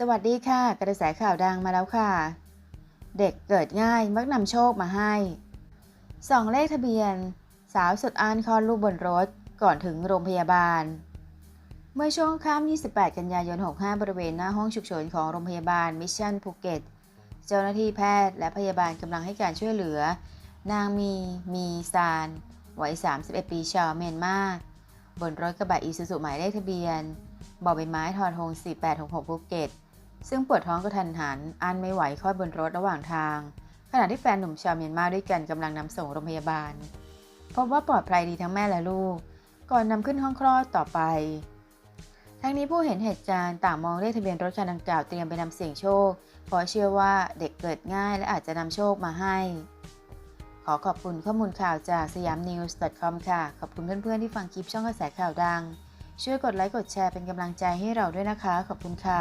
สวัสดีค่ะ กระแสข่าวดังมาแล้วค่ะ เด็กเกิดง่ายมักนำโชคมาให้สองเลขทะเบียน สาวสุดอ้านคลอดลูกบนรถก่อนถึงโรงพยาบาล เมื่อช่วงค่ำ28 กันยายน 65 บริเวณหน้าห้องฉุกเฉินของโรงพยาบาลมิชชั่นภูเก็ต เจ้าหน้าที่แพทย์และพยาบาลกำลังให้การช่วยเหลือ นางมีมีซานวัย 31 ปีชาวเมียนมาบนรถกระบะอีซูซูหมายเลขทะเบียนบอใบไม้ทอนหง4866ภูเก็ต ซึ่งปวดท้องกระทันหันอันไม่ไหวคลอดบนรถระหว่างทาง ขณะที่แฟนหนุ่มชาวเมียนมาด้วยกันกำลังนำส่งโรงพยาบาล พบว่าปลอดภัยดีทั้งแม่และลูก ก่อนนำขึ้นห้องคลอดต่อไป ทั้งนี้ผู้เห็นเหตุการณ์ต่างมองเลขทะเบียนรถคันดังกล่าวเตรียมไปนำเสี่ยงโชค เพราะเชื่อว่าเด็กเกิดง่ายและอาจจะนำโชคมาให้ ขอขอบคุณข้อมูลข่าวจากสยาม news com ค่ะ ขอบคุณเพื่อนๆที่ฟังคลิปช่องกระแสข่าวดัง ช่วยกดไลค์กดแชร์เป็นกำลังใจให้เราด้วยนะคะ ขอบคุณค่ะ